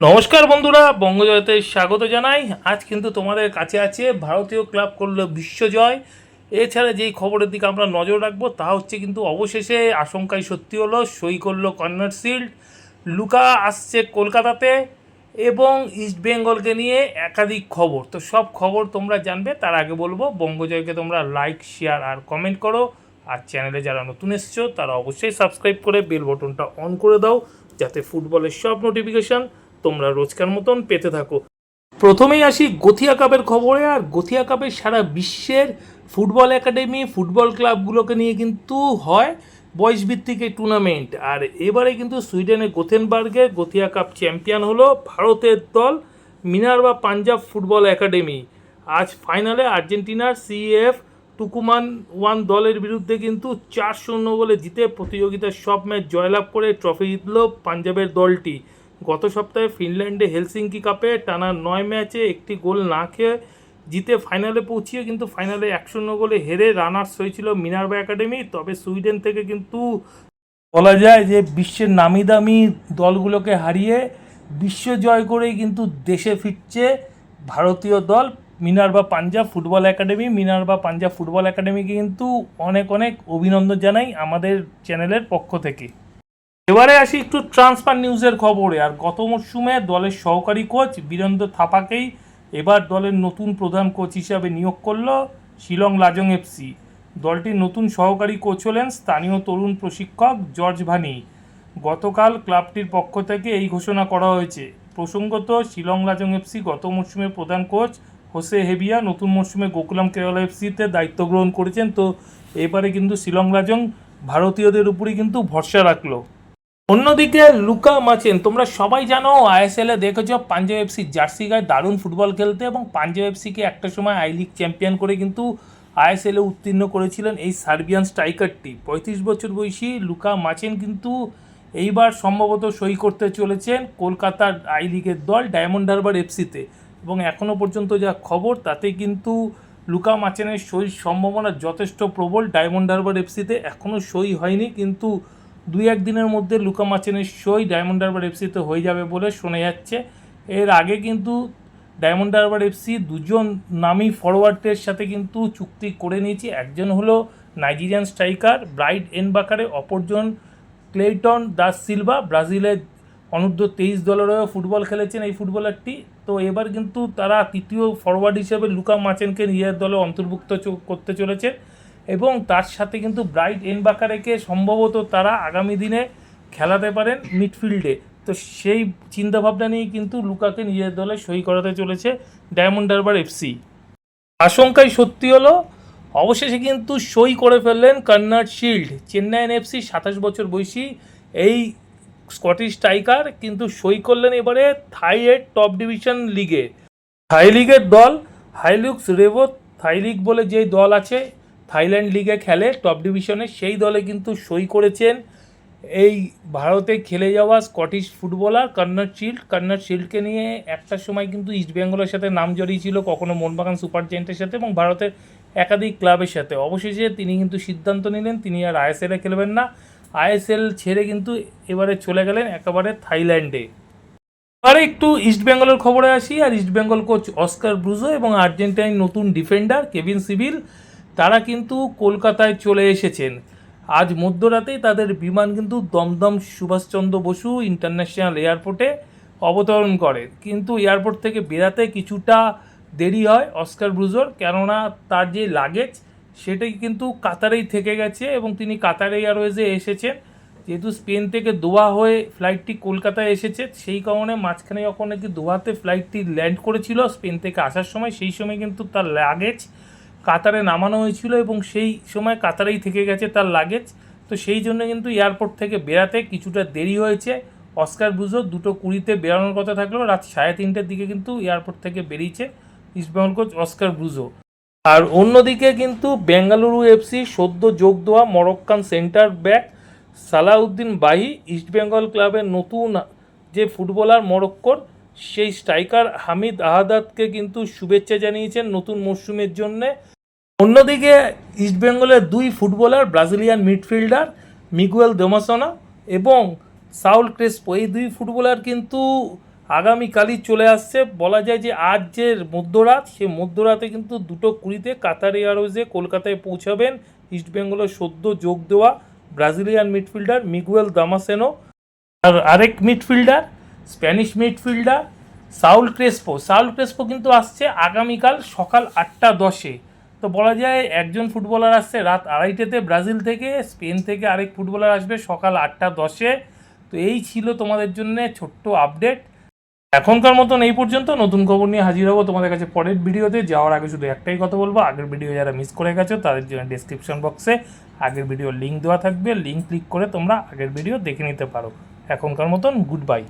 নমস্কার বন্ধুরা, বঙ্গজয়তে স্বাগত জানাই। আজ কিন্তু তোমাদের কাছে আছে ভারতীয় ক্লাব করল বিশ্বজয় এছাড়া যেই খবরের দিকে আমরা নজর রাখব, তা হচ্ছে কিন্তু অবশেষে আশঙ্কাই সত্যি হলো, সই করল কর্নার শিল্ড। লুকা আসছে কলকাতাতে এবং ইস্ট বেঙ্গলকে নিয়ে একাধিক খবর। তো সব খবর তোমরা জানবে, তার আগে বলব, বঙ্গজয়কে তোমরা লাইক শেয়ার আর কমেন্ট করো। আর চ্যানেলে যারা নতুন এসছো, তারা অবশ্যই সাবস্ক্রাইব করে বেল বটনটা অন করে দাও, যাতে ফুটবলের সব নোটিফিকেশান তোমরা রোজকার মতন পেতে থাকো। প্রথমেই আসি গথিয়া কাপের খবরে, আর গথিয়া কাপের সারা বিশ্বের ফুটবল একাডেমি, ফুটবল ক্লাবগুলোকে নিয়ে কিন্তু হয় বয়স ভিত্তিক এই টুর্নামেন্ট। আর এবারে কিন্তু সুইডেনের গোথেনবার্গে গথিয়া কাপ চ্যাম্পিয়ন হলো ভারতের দল মিনারবা পাঞ্জাব ফুটবল একাডেমি। আজ ফাইনালে আর্জেন্টিনার সিএফ টুকুমান ওয়ান দলের বিরুদ্ধে কিন্তু চার শূন্য বলে জিতে প্রতিযোগিতার সব ম্যাচ জয়লাভ করে ট্রফি জিতল পাঞ্জাবের দলটি। গত সপ্তাহে ফিনল্যান্ডে হেলসিঙ্কি কাপে টানা নয় ম্যাচে একটি গোল না খেয়ে জিতে ফাইনালে পৌঁছিয়ে কিন্তু ফাইনালে এক শূন্য গোলে হেরে রানার্স হয়েছিল মিনারবা একাডেমি। তবে সুইডেন থেকে কিন্তু বলা যায় যে বিশ্বের নামি দামি দলগুলোকে হারিয়ে বিশ্ব জয় করেই কিন্তু দেশে ফিরছে ভারতীয় দল। Minerva Punjab football academy. Minerva Punjab football একাডেমিকে কিন্তু অনেক অনেক অভিনন্দন জানাই আমাদের চ্যানেলের পক্ষ থেকে। এবারে আসি একটু ট্রান্সফার নিউজের খবরে। আর গত মরশুমে দলের সহকারী কোচ বীরেন্দ্র থাপাকেই এবার দলের নতুন প্রধান কোচ হিসাবে নিয়োগ করল শিলং লাজং এফসি দলটির নতুন সহকারী কোচ হলেন স্থানীয় তরুণ প্রশিক্ষক জর্জ ভানি। গতকাল ক্লাবটির পক্ষ থেকে এই ঘোষণা করা হয়েছে। প্রসঙ্গত, শিলং লাজং এফসি গত মরশুমের প্রধান কোচ হোসে হেবিয়া নতুন মরশুমে গোকুলাম কেরালা এফসিতে দায়িত্ব গ্রহণ করেছেন। তো এবারে কিন্তু শিলং লাজং ভারতীয়দের উপরই কিন্তু ভরসা রাখল। অন্যদিকে লুকা মাচেন, তোমরা সবাই জানো আইএসএল দেখেছ পাঞ্জাব এফসি জার্সি গায়ে দারুণ ফুটবল খেলতে এবং পাঞ্জাব এফসিকে একটা সময় আই লিগ চ্যাম্পিয়ন করে কিন্তু আইএসএল উত্তীর্ণ করেছিলেন এই সার্বিয়ান স্ট্রাইকারটি। পঁয়ত্রিশ বছর বয়সী লুকা মাচেন কিন্তু এইবার সম্ভবত সই করতে চলেছেন কলকাতার আই লিগের দল ডায়মন্ড হারবার এফসিতে এবং এখনও পর্যন্ত যা খবর তাতে কিন্তু লুকা মাচেনের সই সম্ভাবনা যথেষ্ট প্রবল। ডায়মন্ড হারবার এফসিতে এখনও সই হয়নি, কিন্তু দুই এক দিনের মধ্যে লুকা মাচেনের সই ডায়মন্ড হারবার এফসিতে হয়ে যাবে বলে শোনা যাচ্ছে। এর আগে কিন্তু ডায়মন্ড হারবার এফসি দুজন নামি ফরওয়ার্ডের সাথে কিন্তু চুক্তি করে নিয়েছে। একজন হলো নাইজেরিয়ান স্ট্রাইকার ব্রাইট এন এনবাকারে অপরজন ক্লেটন দাস সিলভা ব্রাজিলের অনূর্ধ্ব তেইশ দলেরও ফুটবল খেলেছেন এই ফুটবলারটি। তো এবার কিন্তু তারা তৃতীয় ফরওয়ার্ড হিসেবে লুকা মাচেনকে নিজের দলে অন্তর্ভুক্ত করতে চলেছে। এবং তার সাথে কিন্তু ব্রাইট এনবাকারেকে সম্ভবত তারা আগামী দিনে খেলাতে পারেন মিডফিল্ডে। তো সেই চিন্তাভাবনা নিয়েই কিন্তু লুকাকে নিজের দলে সই করাতে চলেছে ডায়মন্ড হারবার এফসি আশঙ্কাই সত্যি হলো, অবশেষে কিন্তু সই করে ফেললেন কর্নার্ড শিল্ড। চেন্নাইন এফসি সাতাশ বছর বয়সী এই স্কটিশ স্ট্রাইকার কিন্তু সই করলেন এবারে থাইয়ের টপ ডিভিশন লিগে। থাই লিগের দল, হাইলুক্স রেভো থাই লিগ বলে যেই দল আছে থাইল্যান্ড লিগে খেলে টপ ডিভিশনে সেই দলে কিন্তু সই করেছেন এই ভারতে খেলে যাওয়া Scottish footballer Conor Shields. Conor শিল্ডকে নিয়ে একটা সময় কিন্তু ইস্ট বেঙ্গলের সাথে নাম জড়িয়েছিল, কখনো মোহনবাগান সুপার জায়েন্টের সাথে এবং ভারতের একাধিক ক্লাবের সাথে। অবশেষে তিনি কিন্তু সিদ্ধান্ত নিলেন, তিনি আর আইএসএলে খেলবেন না। আইএসএল ছেড়ে কিন্তু এবারে চলে গেলেন একেবারে থাইল্যান্ডে। এবারে একটু ইস্ট বেঙ্গলের খবরে আসি, আর East Bengal coach Oscar Bruzon এবং আর্জেন্টাইন নতুন ডিফেন্ডার কেভিন সিভিল তারা কিন্তু কলকাতায় চলে এসেছেন। আজ মধ্যরাতেই তাদের বিমান কিন্তু দমদম সুভাষচন্দ্র বসু ইন্টারন্যাশনাল এয়ারপোর্টে অবতরণ করে। কিন্তু এয়ারপোর্ট থেকে বেরাতে কিছুটা দেরি হয় অস্কার ব্রুজোর, কেননা তার যে লাগেজ সেটাই কিন্তু কাতারেই থেকে গেছে এবং তিনি কাতার এয়ারওয়েজে এসেছেন। যেহেতু স্পেন থেকে দোয়া হয়ে ফ্লাইটটি কলকাতায় এসেছে, সেই কারণে মাঝখানে যখন নাকি দোয়াতে ফ্লাইটটি ল্যান্ড করেছিল স্পেন থেকে আসার সময়, সেই সময় কিন্তু তার লাগেজ কাতারে নামানো হয়েছিল এবং সেই সময় কাতারেই থেকে গেছে তার লাগেজ তো সেই জন্য কিন্তু এয়ারপোর্ট থেকে বেরাতে কিছুটা দেরি হয়েছে। অস্কার বুঝো দুটো কুড়িতে বেরানোর কথা থাকলেও রাত সাড়ে তিনটের দিকে কিন্তু এয়ারপোর্ট থেকে বেরিয়েছে ইস্টবেঙ্গল কোচ অস্কার ব্রুজো। আর অন্যদিকে কিন্তু বেঙ্গালুরু এফসি সদ্য যোগ দেওয়া মরক্কান সেন্টার ব্যাক সালাউদ্দিন বাহি ইস্টবেঙ্গল ক্লাবের নতুন যে ফুটবলার মরক্কোর সেই স্ট্রাইকার হামিদ আহাদাতকে কিন্তু শুভেচ্ছা জানিয়েছেন নতুন মরশুমের জন্যে। অন্যদিকে ইস্টবেঙ্গলের দুই footballer, Brazilian midfielder Miguel Damasceno এবং সাউল ক্রেসপো, এই দুই ফুটবলার কিন্তু আগামীকালই চলে আসছে। বলা যায় যে আজ যে মধ্যরাত, সে মধ্যরাতে কিন্তু দুটো কুড়িতে কাতার এয়ারওয়েজে কলকাতায় পৌঁছাবেন ইস্টবেঙ্গলের সদ্য যোগ দেওয়া ব্রাজিলিয়ান মিডফিল্ডার মিগুয়েল দামাসেনো আর আরেক midfielder Spanish midfielder Saul Crespo. Saul Crespo কিন্তু আসছে আগামীকাল সকাল আটটা দশে। তো বলা যায় একজন ফুটবলার আসছে রাত আড়াইটেতে ব্রাজিল থেকে, স্পেন থেকে আরেক ফুটবলার আসবে সকাল আটটা দশে। তো এই ছিল তোমাদের জন্য ছোট্ট আপডেট। এখনকার মতন এই পর্যন্ত। নতুন খবর নিয়ে হাজির হব তোমাদের কাছে পরের ভিডিওতে। যাওয়ার আগে শুধু একটাই কথা বলব, আগের ভিডিও যারা মিস করে গেছো তাদের জন্য ডিসক্রিপশন বক্সে আগের ভিডিও লিঙ্ক দেওয়া থাকবে। লিঙ্ক ক্লিক করে তোমরা আগের ভিডিও দেখে নিতে পারো। এখনকার মতন গুড বাই